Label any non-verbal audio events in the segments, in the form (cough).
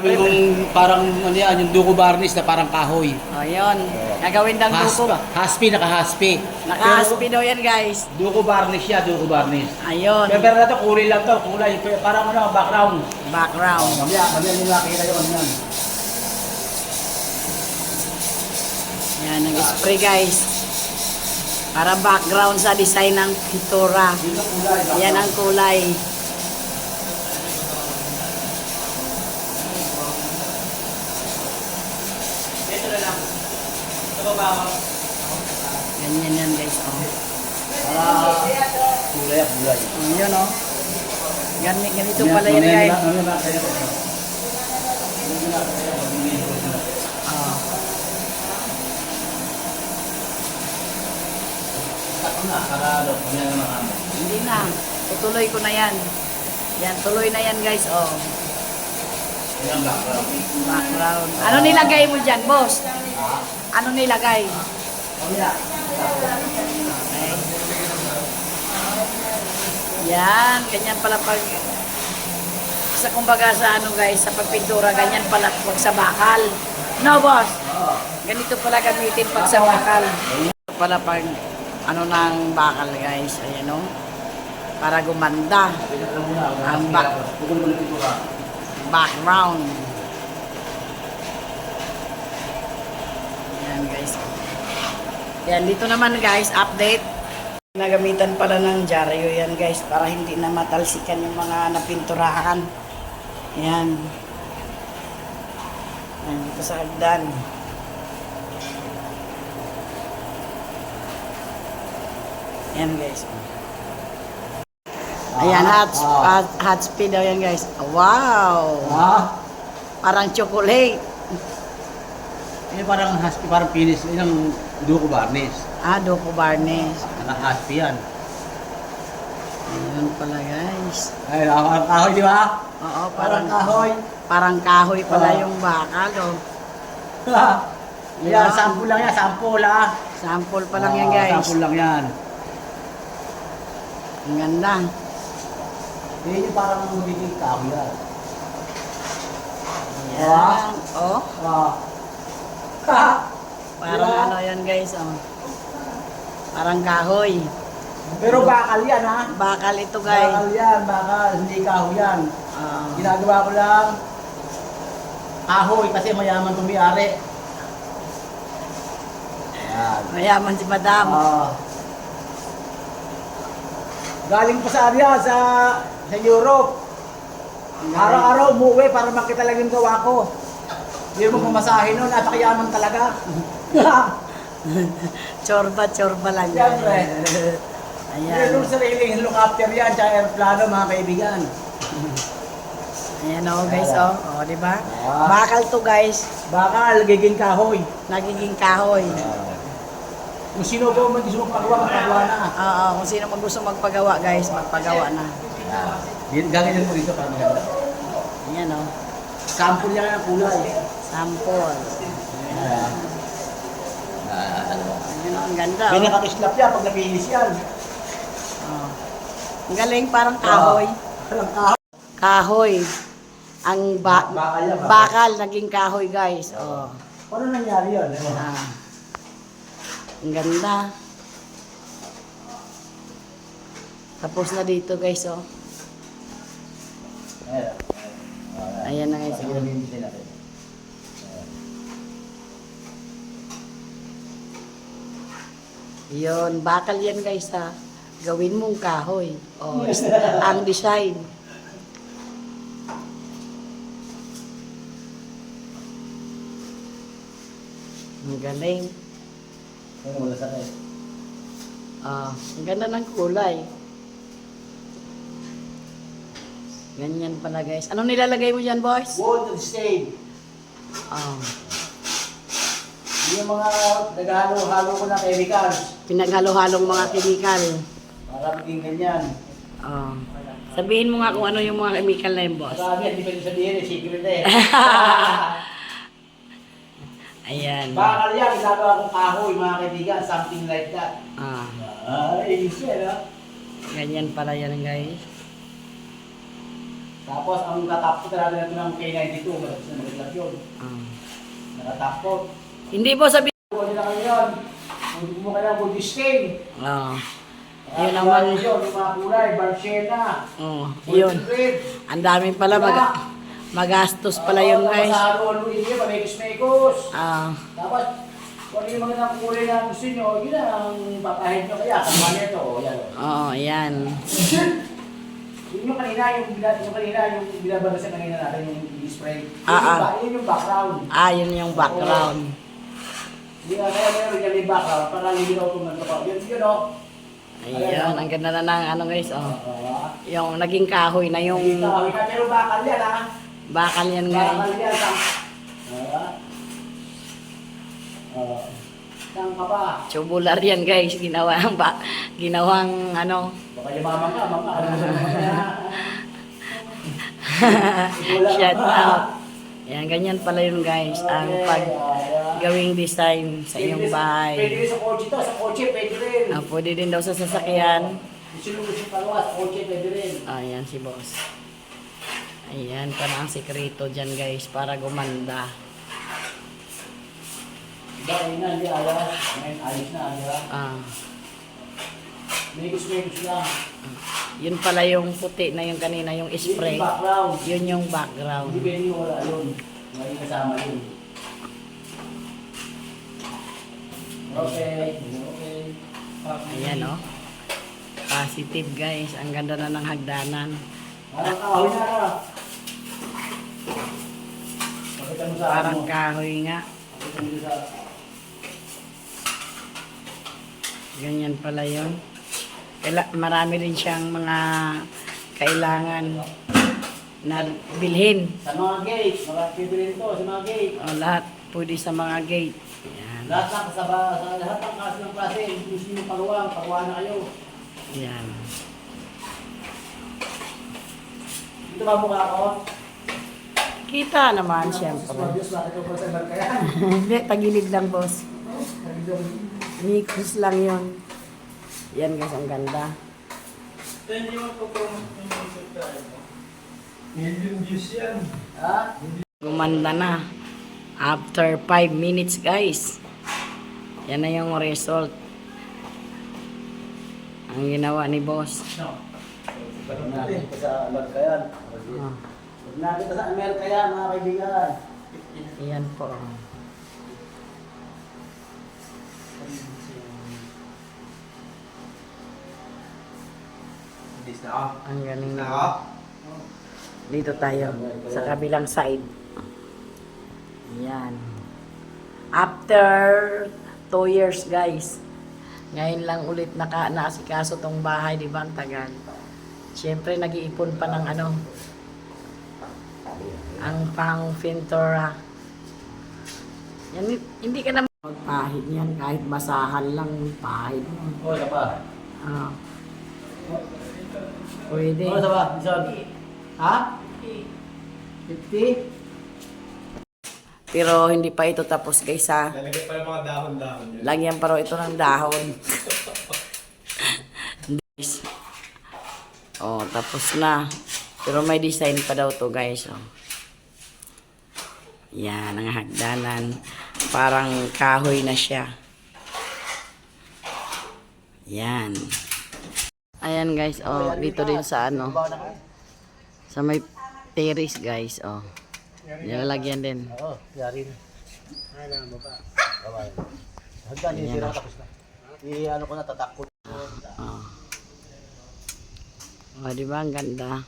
Kong parang ano yan, yung duko varnish na parang kahoy. O, yun. Gagawin ng duko. Haspa, haspi, naka-haspi. Naka-haspi daw yan, guys. Duko varnish yan, duko varnish. Ayun. Pero, pero na to, kulay lang to, kulay. Pero Parang ano, background. Background. Mamaya, mamaya nyo nakita yun yan. Yan, nag-spray, guys. Para background sa design ng pintura. Yun ang kulay. Yan ang kulay. Ito na lang. Ito ba ba ako? Ganyan yan, guys. O. Ah, kulay, kulay. O, yun, o. Ganito, ganito pala yan, guys. Makamo. Hindi na. Tutuloy ko na yan. Yan, tuloy na yan, guys. O. Yan ang background. Background. Ano nilagay mo dyan, boss? Ano nilagay? Okay. Yan, ganyan pala pag sa kumbaga sa ano guys, sa pagpintura, ganyan pala pag sa bakal. No, boss? Ganito pala gamitin pag sa bakal. Ito pala pag ano ng bakal guys, ayan o. Para gumanda ang back, background. Yan guys. Yan, dito naman guys, update. Nagamitan pala ng dyaryo yan guys para hindi na matalsikan yung mga napinturahan. Yan. Yan, dito sa hagdan. Yan guys. Ayan, hot, hot, hot speed daw yan guys. Wow! Ha? Parang chocolate. Eh, parang husky, parang finish. Yun ang duko varnish. Ah, Doko Barnes. Naka-husky yan. Ayan pala guys. Ay, nakakang kahoy, di ba? Oo, Parang parang kahoy. Parang kahoy pala Oo. yung bakal, oh. Yan, sample lang yan, sample ah. Sample pa lang yan, Oo, guys. Sample lang yan. Ang ganda. Hindi yung parang magiging kahoy yan. Yan. Oh, Ah. Parang ano yan, guys, oh. Parang kahoy. Pero bakal yan ha. Bakal ito, guys. Bakal yan, bakal. Hindi kahoy yan. Ah, Ginagawa ko lang kahoy kasi mayaman tumiyari. Ayan. mayaman si madam. Ah. galing pa sa area sa sa Europe. Araw-araw umuwi para makita lang yung gawa ko. Hindi mo pumasahin nun, napakayaman talaga. (laughs) Chorba, chorba lang. Siyempre. Ayan. Meron sariling helicopter yan, tsaka aeroplano mga kaibigan. Ayan, oh, guys, oh. Oh, di ba? Ah. Bakal to, guys. Bakal, giging kahoy. Nagiging kahoy. Kung sino po man gusto magpagawa, magpagawa na. Oo, kung sino mag gusto magpagawa, guys, magpagawa na. Yan, Gagawin mo dito para maganda. Ayan, oh. Sample yan ang kulay. Sample. Ayan. Ayan, oh, ang ganda, May oh. nakakislap yan pag napinis yan. Oh. Ang galing parang kahoy. Walang kahoy. Kahoy. Ang ba- Bakal yan, bakal. bakal naging kahoy, guys. Oh. Paano nangyari yun? Ano? Ah. Ang ganda. Tapos na dito, guys, oh. Ayan. Ayan na, guys. Sige, Oh. nabibigyan Yun, bakal yan, guys, ha. Gawin mong kahoy. Oh, (laughs) ang design. Ang galing. Ano wala sa akin? Ah, ang ganda ng kulay. Ganyan pala guys. Anong nilalagay mo dyan, boys? Wood and stain. Ah, Yung mga naghalo-halo ko ng chemicals. pinaghalo-halong mga chemical. Para maging ganyan. Ah. Sabihin mo nga kung ano yung mga chemical na yun, boss. Marami, hindi pwede sabihin eh, secret eh. (laughs) Ayan. Bakal yan, ginagawa kong kahoy mga kaibigan, something like that. Ah, Ah, easy, no? ganyan pala yan, guys. Tapos ang natapos na natin ng K92, malapit na malaglag yun. Ah. Nakatapos. Hindi po sabi. Kung nila kayo yun, kung mo kailangan kung distain. Oh. Ah, Yun ang mga- yun, yung mga kulay, Barcena. Oh, yun. Ang dami pala mag magastos pala yun guys. Sa ano, ano, hindi, pamekos-mekos. Ah, Tapos, kung ano yung mga ng kulay na gusto nyo, yun ang papahid nyo kaya. Sama nito, o yan. o. oo, ayan. Yun yung kanina, yung, yung kanina, yung binabagasan kanina natin, yung spray. Ah, ah. yun yung background. Ah, yun yung background. Hindi nga kaya meron yan yung background para hindi daw tumagkapaw. Yun, yun o. Ayun, ang ganda na ng ano guys, oh. Ah, Yung naging kahoy na yung Yung tawag ka, pero bakal yan ha. bakal yan guys. Bakal yan. Ah, ah, sang ka ba? Tubular yan guys, ginawang ba, ginawang ano. Baka yung mama ka, mama. Ano sa mama niya? Shout out. Yan, ganyan pala yun guys, ang pag gawing design sa Pwede bahay. rin sa kotse to, sa kotse pwede rin. Ah, pwede din daw sa sasakyan. Sinunod yung palawa, sa kotse pwede rin. Ayan si boss. Ayan, para ang sekreto dyan guys, para gumanda. Yun na, hindi ayos. Ngayon, ayos na, di ba? Ah, Mekos-mekos lang. yun pala yung puti na yung kanina, yung Yun spray. yung background. Yun yung Hindi background. pwede yung wala yun. May kasama yun. Okay. Okay. Ayan oh. Positive guys, ang ganda na ng hagdanan. Parang kahoy na Parang kahoy nga. Ganyan pala yun. Marami rin siyang mga kailangan na bilhin. Sa mga gate. Mga rin to, sa mga gate. O, lahat pwede sa mga gate. Yan. Lahat ng kasaba, sa lahat ng klase ng klase, gusto nyo pagawang, pagawa na kayo. Yan. Dito ba mukha ko? Kita naman sa barkayan? (laughs) Hindi, tagilid lang boss. Mikros lang yun. Yan guys, ang ganda. Million views yan. Ha? Gumanda na. After 5 minutes guys. Yan na yung result. Ang ginawa ni boss. Huwag natin ito sa. Ah, Huwag natin sa Amerikayan, mga kaibigan. yan po. Hindi na ako. Ang galing Na na. ako. Dito tayo. Sa kabilang side. Yan. After 2 years guys. Ngayon lang ulit naka, naasikaso tong bahay, di ba? Ang tagal. Siyempre, nag-iipon pa ng ano, ang pang Fintora. Yan, hindi ka naman magpahid yan kahit basahan lang pahid mo. Oo, isa pa. Ah. Pwede. Oo, isa pa. Bison. Ha? 50? Pero hindi pa ito tapos guys ha. Lalagay pa yung mga dahon-dahon yun. Lagyan pa raw ito ng dahon. Guys. oh, tapos na. Pero may design pa daw to guys. Oh. Yan, ang hagdanan. Parang kahoy na siya. Yan. Ayan guys, oh, dito din sa ano. Sa may terrace guys, oh. Nilalagyan din. Oo, yari na. Ay, lang mo pa. Bawal. Hanggang hindi Ayan na na. tapos na. I-ano ko na. Oh. Oh, di ba ang ganda?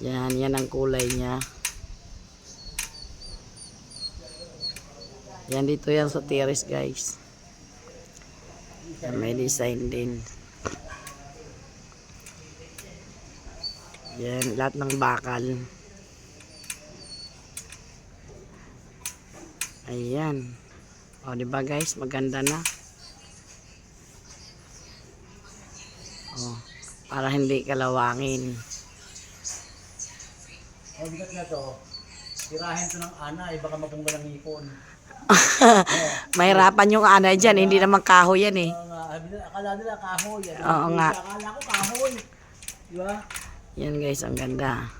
Yan, yan ang kulay niya. Yan dito yan sa terrace, guys. May design din. Yan, lahat ng bakal. Ayan. O, di ba guys? Maganda na. Oh, para hindi kalawangin. Ang bigat na to, tirahin to ng ana, eh, baka mapungga ng ipon. (laughs) Mahirapan yung anay dyan, hindi naman kahoy yan eh. Nila, akala nila kahoy. Ano, Oo nga. Akala ko kahoy. Di ba? Yan guys, ang ganda.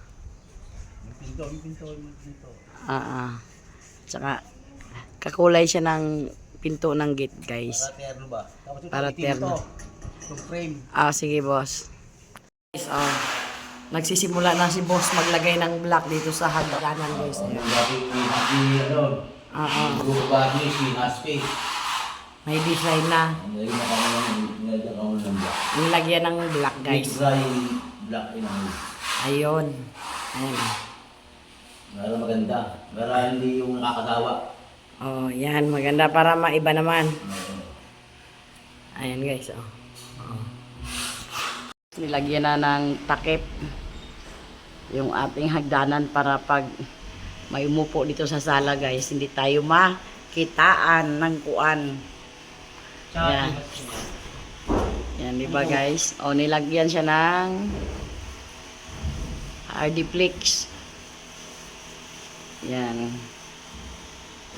Pinto, pinto, pinto. Ah, ah. Tsaka, kakulay siya ng pinto ng gate, guys. Para terno ba? Tapos Para terno. to. Itong frame. Ah, sige, boss. Guys, ah, nagsisimula na si boss maglagay ng block dito sa hagdanan, guys. Ayan. ano, Ah, ah. May design na. Nilagyan ng, nilagyan kami ng black. Nilagyan ng block, guys. Black in ang Ayun. Ayan. Para maganda. Para hindi yung nakakasawa. Oh, yan. Maganda para maiba naman. Ayan, guys. Oh. Oh. Nilagyan na ng takip yung ating hagdanan para pag may umupo dito sa sala, guys, hindi tayo makitaan ng kuan. Yan. Yan, di ba, guys? O, nilagyan siya ng Hardiplex. Yan.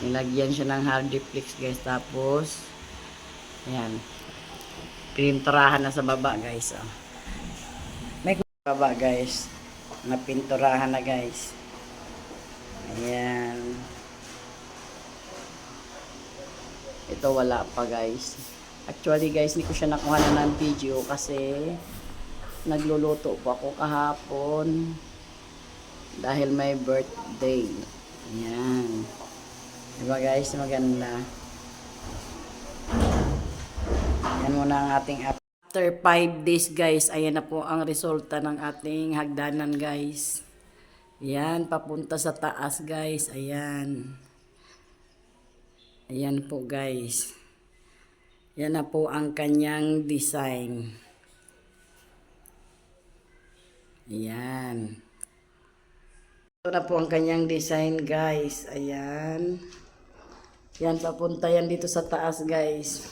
Nilagyan siya ng Hardiplex, guys. Tapos, yan. Pininturahan na sa baba, guys. Oh. May baba, guys. Napinturahan na, guys. Ayan. Ito wala pa, guys. Actually, guys, hindi ko siya nakuha na ng video kasi nagluluto po ako kahapon dahil may birthday. Ayan. Diba guys, maganda. Yan muna ang ating. After 5 days guys, ayan na po ang resulta ng ating hagdanan guys. Ayan, papunta sa taas guys. Ayan. Ayan po guys. Yan na po ang kanyang design. Ayan. Ito na po ang kanyang design, guys. Ayan. Yan, papunta yan dito sa taas, guys.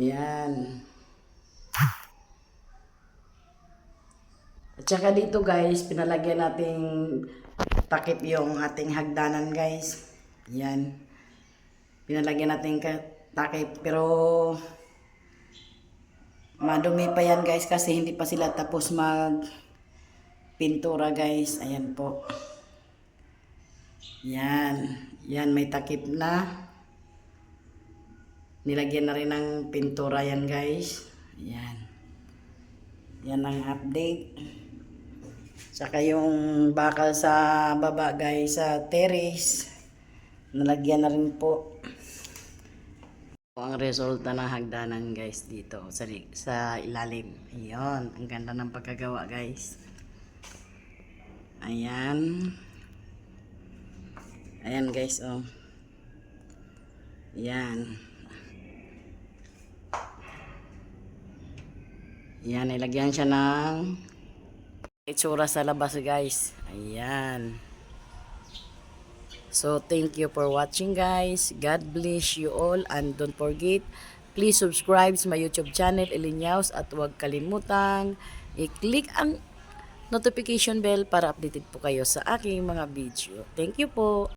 Ayan. At saka dito, guys, pinalagyan nating takip yung ating hagdanan, guys. Ayan. Pinalagyan natin ka- takip. Pero, madumi pa yan, guys, kasi hindi pa sila tapos mag pintura guys. Ayan po. Yan. Yan, may takip na. Nilagyan na rin ng pintura yan guys. Yan. Yan ang update. Saka yung bakal sa baba guys, sa terrace. Nalagyan na rin po. Ang resulta ng hagdanan guys dito sa, sa ilalim. Ayun, ang ganda ng pagkagawa guys. Ayan. Ayan guys, oh. Ayan. Ayan, ilagyan siya ng itsura sa labas guys. Ayan. So, thank you for watching guys. God bless you all and don't forget, please subscribe sa my YouTube channel, Elinyaus, at huwag kalimutang i-click ang notification bell para updated po kayo sa aking mga video. Thank you po.